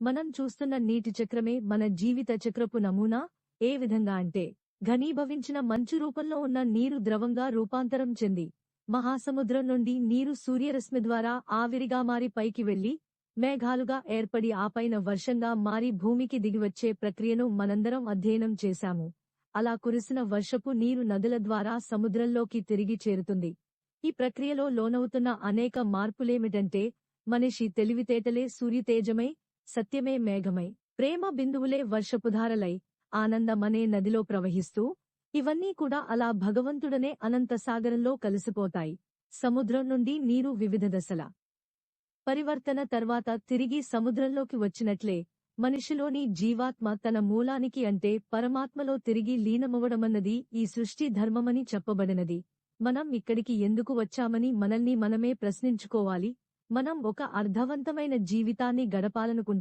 మనం చూస్తున్న నీటి చక్రమే మన జీవిత చక్రపు నమూనా? ఏ విధంగా అంటే ఘనీభవించిన మంచు రూపంలో ఉన్న నీరు ద్రవంగా రూపాంతరం చెంది మహాసముద్రం నుండి నీరు సూర్యరశ్మి ద్వారా ఆవిరిగా మారి పైకి వెళ్ళి మేఘాలుగా ఏర్పడి ఆపైన వర్షంగా మారి భూమికి దిగివచ్చే ప్రక్రియను మనందరం అధ్యయనం చేశాము. అలా కురిసిన వర్షపు నీరు నదుల ద్వారా సముద్రంలోకి తిరిగి చేరుతుంది. ఈ ప్రక్రియలో లోనవుతున్న అనేక మార్పులేమిటంటే మనిషి తెలివితేటలే సూర్యతేజమై సత్యమే మేఘమై ప్రేమ బిందువులే వర్షపుధారలై ఆనందమనే నదిలో ప్రవహిస్తూ ఇవన్నీ కూడా అలా భగవంతుడనే అనంత సాగరంలో కలిసిపోతాయి. సముద్రం నుండి నీరు వివిధ దశల. పరివర్తన తర్వాత తిరిగి సముద్రంలోకి వచ్చినట్లే మనిషిలోని జీవాత్మ తన మూలానికి అంటే పరమాత్మలో తిరిగి లీనమవడమన్నది ఈ సృష్టి ధర్మమని చెప్పబడినది. మనం ఇక్కడికి ఎందుకు వచ్చామని మనల్ని మనమే ప్రశ్నించుకోవాలి. మనం ఒక అర్థవంతమైన జీవితాన్ని గడపాలనుకుంటే